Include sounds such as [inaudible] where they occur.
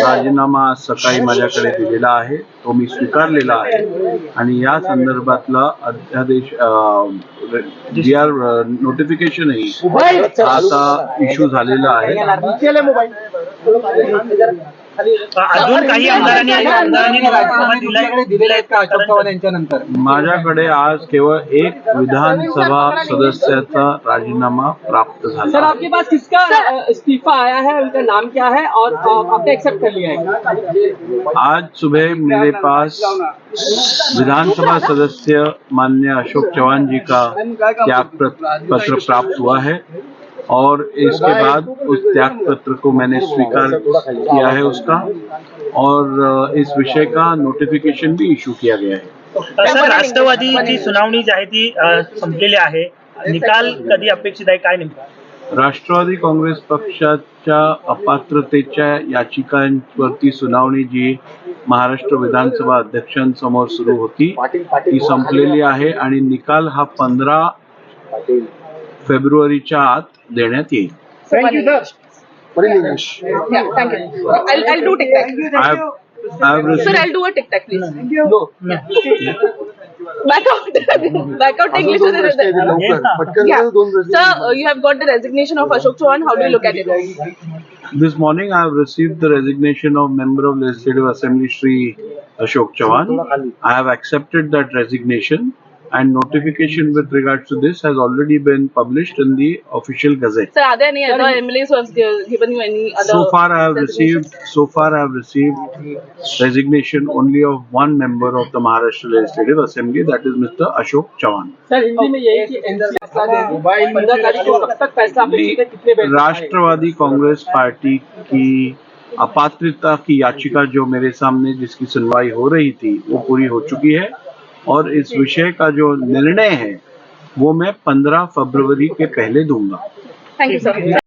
राजीनामा आज सकाळी माझ्याकडे दिलेला आहे. तो मी स्वीकारलेला आहे. आणि या संदर्भातला अध्यादेश जी आर नोटिफिकेशनही आता इश्यू झालेला आहे. अजून काही आमदारांनी आमदारांनी राजीनामा दिलाय दिलेले आहेत का अशोक चव्हाण यांच्या माझ्याकडे आज केवळ एक विधानसभा सदस्याचा राजीनामा प्राप्त सर आपके पास किसका इस्तीफा आया है? उनका नाम क्या है? और आपने एक्सेप्ट कर लिया है? आज सुबह मेरे पास विधानसभा सदस्य माननीय अशोक चौहान जी का त्याग पत्र प्राप्त हुआ है? और इसके बाद उस त्याग पत्र को मैंने स्वीकार किया है उसका। और इस विषय का नोटिफिकेशन भी इशू किया गया है। सर राष्ट्रवादीची सुनावणी जी आहे ती संपलेली आहे. निकाल कधी अपेक्षित आहे? काय नेमकं? राष्ट्रवादी काँग्रेस पक्षाच्या अपात्रतेच्या याचिकांवरती सुनावणी जी महाराष्ट्र विधानसभा अध्यक्षांसमोर सुरू होती ती संपलेली आहे आणि निकाल हा पंधरा फेब्रुवारीच्या आत देण्यात येईल Yeah, thank you. I'll, I'll do tic tac. I have, I have Sir, received, I'll do a tic tac, please. Back out. [laughs] Back out English. is it? Yeah. Sir, uh, you have got the resignation of Ashok Chauhan. How do you look at it? this morning I have received the resignation of member of Legislative Assembly Shri Ashok Chavan. I have accepted that resignation and notification with regards to this has already been published in the official gazette. Sir, are there any other MLAs who have given you any other? So far I have received, so far I have received resignation only of one member of the Maharashtra Legislative Assembly that is Mr. Ashok Chavan. Sir अपेक्षित है कितने bench राष्ट्रवादी Congress party की अपात्रता की याचिका जो मेरे सामने जिसकी सुनवाई हो रही थी वो पूरी हो चुकी है और इस विषय का जो निर्णय है, वो मैं 15 फरवरी के पहले दूँगा थैंक यू sir.